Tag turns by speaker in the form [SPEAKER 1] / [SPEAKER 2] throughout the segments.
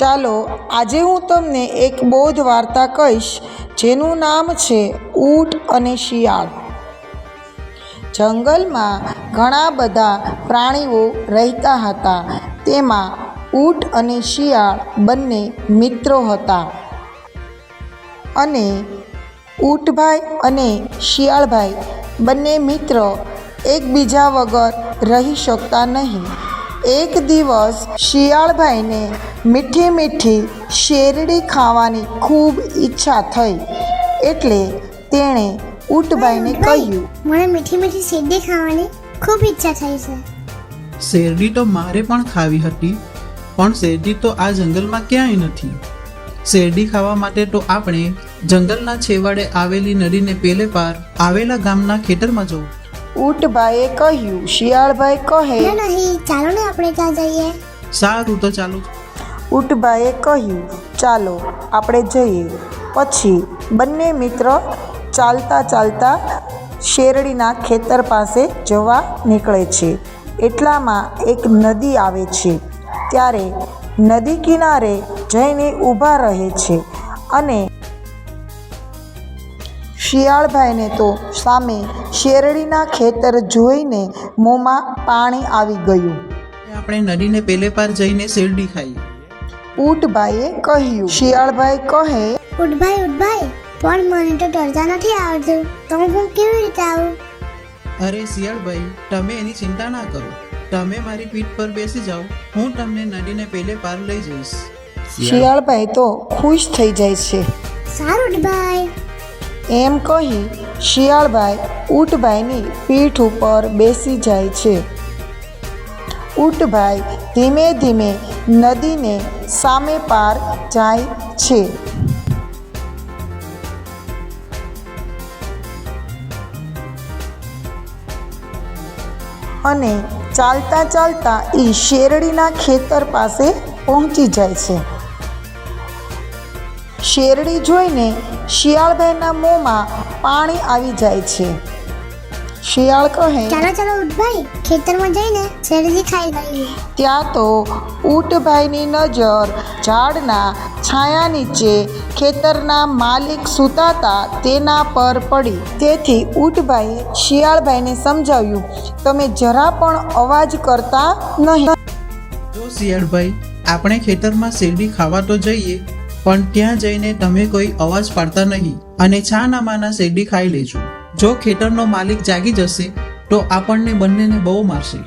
[SPEAKER 1] ચાલો, આજે હું તમને એક બોધ વાર્તા કહીશ, જેનું નામ છે ઊંટ અને શિયાળ. જંગલમાં ઘણા બધા પ્રાણીઓ રહેતા હતા. તેમાં ઊંટ અને શિયાળ બંને મિત્રો હતા. અને ઊંટભાઈ અને શિયાળભાઈ બંને મિત્રો એકબીજા વગર રહી શકતા નહીં. એક દિવસ શિયાળભાઈને મીઠી મીઠી શેરડી ખાવાની ખૂબ ઈચ્છા થઈ એટલે તેણે ઊંટભાઈને કહ્યું
[SPEAKER 2] મને મીઠી મીઠી શેરડી ખાવાની ખૂબ ઈચ્છા થઈ છે.
[SPEAKER 3] શેરડી તો મારે પણ ખાવી હતી પણ શેરડી તો આ જંગલમાં ક્યાંય નથી. શેરડી ખાવા માટે તો આપણે જંગલના છેવાડે આવેલી નદીને પેલે પાર આવેલા ગામના ખેતરમાં જવું.
[SPEAKER 1] ઊંટભાઈએ કહ્યું શિયાળભાઈ કહે
[SPEAKER 2] નહીં ચાલો ને આપણે ત્યાં જઈએ.
[SPEAKER 3] સારું તો ચાલો.
[SPEAKER 1] ઊંટભાઈએ કહ્યું, ચાલો, આપણે જઈએ. પછી બંને મિત્ર ચાલતા ચાલતા શેરડીના ખેતર પાસે જવા નીકળે છે. એટલામાં એક નદી આવે છે. ત્યારે નદી કિનારે જઈને ઊભા રહે છે અને શિયાળભાઈને તો સામે શેરડીના ખેતર જોઈને મોંમાં પાણી આવી ગયું.
[SPEAKER 3] આપણે નદીને પેલે પાર જઈને શેરડી ખાઈએ.
[SPEAKER 1] ઊંટભાઈએ કહ્યું. શિયાળભાઈ કહે
[SPEAKER 2] ઉઠભાઈ ઉઠભાઈ પણ મને તો તરતા નથી આવડતું. તો હું કેવી રીતે આવું?
[SPEAKER 3] અરે શિયાળભાઈ તમે એની ચિંતા ના કરો. તમે મારી પીઠ પર બેસી જાઓ. હું તમને નદીને પેલે પાર લઈ જઈશ.
[SPEAKER 1] શિયાળભાઈ તો ખુશ થઈ જાય છે.
[SPEAKER 2] સારું ઉઠભાઈ
[SPEAKER 1] એમ કહી શિયાળભાઈ ઊંટભાઈની પીઠ ઉપર બેસી જાય છે. ઊંટભાઈ ધીમે ધીમે નદીને સામે પાર જાય છે. અને ચાલતા ચાલતા એ શેરડીના ખેતર પાસે પહોંચી જાય છે. શેરડી જોઈને શિયાળભાઈના મોંમાં પાણી આવી જાય છે. શિયાળ કહે
[SPEAKER 2] ચાલો ચાલો ઉઠભાઈ. ખેતરમાં જઈને શેરડી ખાઈ લઈએ.
[SPEAKER 1] ત્યાં તો ઊંટભાઈની નજર ઝાડના છાયા નીચે ખેતરના માલિક સૂતાતા તેના પર પડી. તેથી ઊંટભાઈએ શિયાળભાઈને સમજાવ્યું તમે જરા પણ અવાજ કરતા નહીં.
[SPEAKER 3] જો શિયાળભાઈ આપણે ખેતરમાં શેરડી ખાવા તો જઈએ પણ ત્યાં જઈને તમે કોઈ અવાજ પાડતા નહીં અને છાનામાના શેરડી ખાઈ લેજો. જો ખેતરનો માલિક જાગી જશે તો આપણને બંનેને બહુ મારશે.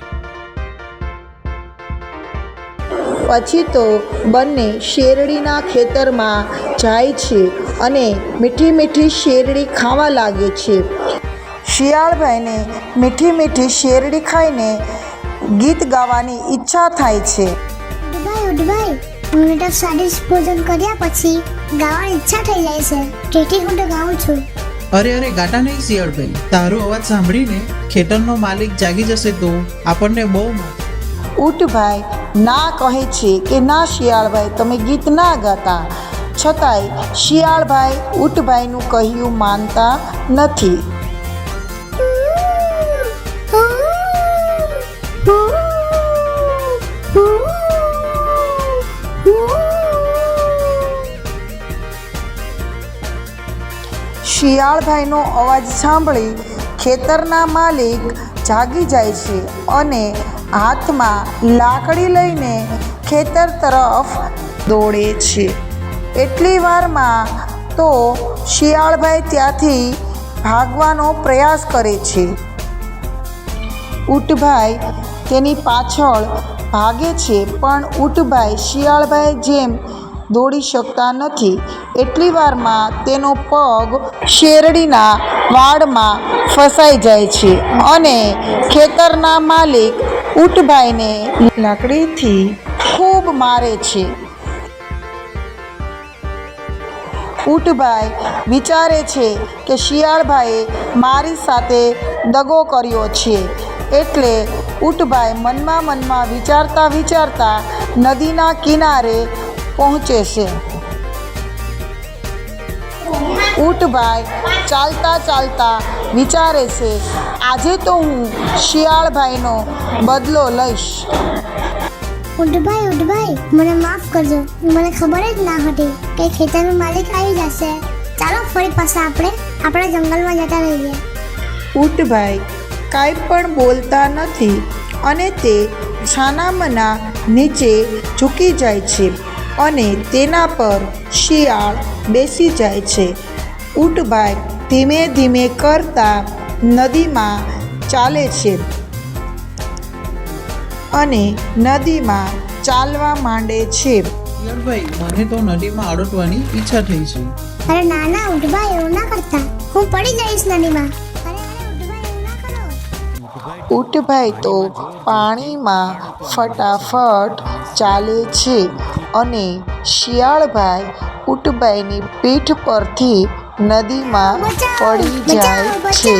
[SPEAKER 1] પછી તો બંને શેરડીના ખેતરમાં જાય છે અને મીઠી મીઠી શેરડી ખાવા લાગે છે. શિયાળભાઈને મીઠી મીઠી શેરડી ખાઈને ગીત ગાવાની ઈચ્છા થાય છે.
[SPEAKER 2] ઉડભાઈ ઉડભાઈ હું તો સ્વાદિષ્ટ ભોજન કર્યા પછી ગાવાની ઈચ્છા થઈ જાય છે. તેથી હું તો ગાઉં છું.
[SPEAKER 3] અરે અરે, ગાટા નહીં, શિયાળભાઈ. તારો અવાજ સાંભળીને ખેતરનો માલિક જાગી જશે તો આપણને બહુ
[SPEAKER 1] ઊંટભાઈ ના કહે છે કે ના શિયાળભાઈ, તમે ગીત ના ગાતા. છતાંય શિયાળભાઈ ઊંટભાઈનું કહ્યું માનતા નથી. શિયાળભાઈનો અવાજ સાંભળી ખેતરના માલિક જાગી જાય છે અને હાથમાં લાકડી લઈને ખેતર તરફ દોડે છે. એટલી વારમાં તો શિયાળભાઈ ત્યાંથી ભાગવાનો પ્રયાસ કરે છે. ઊંટભાઈ તેની પાછળ ભાગે છે, પણ ઊંટભાઈ શિયાળભાઈ જેમ દોડી શકતા નથી. એટલી વારમાં તેનો પગ શેરડીના વાડમાં ફસાઈ જાય છે અને ખેતરના માલિક ઊંટભાઈને લાકડીથી ખૂબ મારે છે. ઊંટભાઈ વિચારે છે કે શિયાળભાઈએ મારી સાથે દગો કર્યો છે. એટલે ઊંટભાઈ મનમાં મનમાં વિચારતા વિચારતા નદીના કિનારે પહોંચે છે. ઊંટભાઈ ચાલતા ચાલતા વિચારે છે આજે તો હું શિયાળભાઈનો બદલો લઈશ.
[SPEAKER 2] ઉઠભાઈ ઊંટભાઈ મને માફ કરજો. મને ખબર જ ના હતી કે ખેતરનો માલિક આવી જશે. ચાલો ફરી પાછા આપણે આપણા જંગલમાં જતા રહીએ.
[SPEAKER 1] ઊંટભાઈ કાંઈ પણ બોલતા નથી અને તે છાનામના નીચે ઝૂકી જાય છે. અને તેના પર શિયાળ બેસી જાય છે. ઊંટભાઈ ધીમે ધીમે કરતા નદીમાં ચાલે છે અને નદીમાં ચાલવા માંડે છે.
[SPEAKER 3] ભાઈ મને તો નદીમાં અડટવાની ઈચ્છા થઈ છે.
[SPEAKER 2] અરે ના ના ઉઠભાઈ એવું ના કરતા. હું પડી જઈશ નદીમાં. અરે અરે ઉઠભાઈ એવું ના કરો.
[SPEAKER 1] ઊંટભાઈ તો પાણીમાં ફટાફટ ચાલે છે. અને શિયાળભાઈ ઉટબાઈની પીઠ પરથી નદીમાં પડી જાય છે.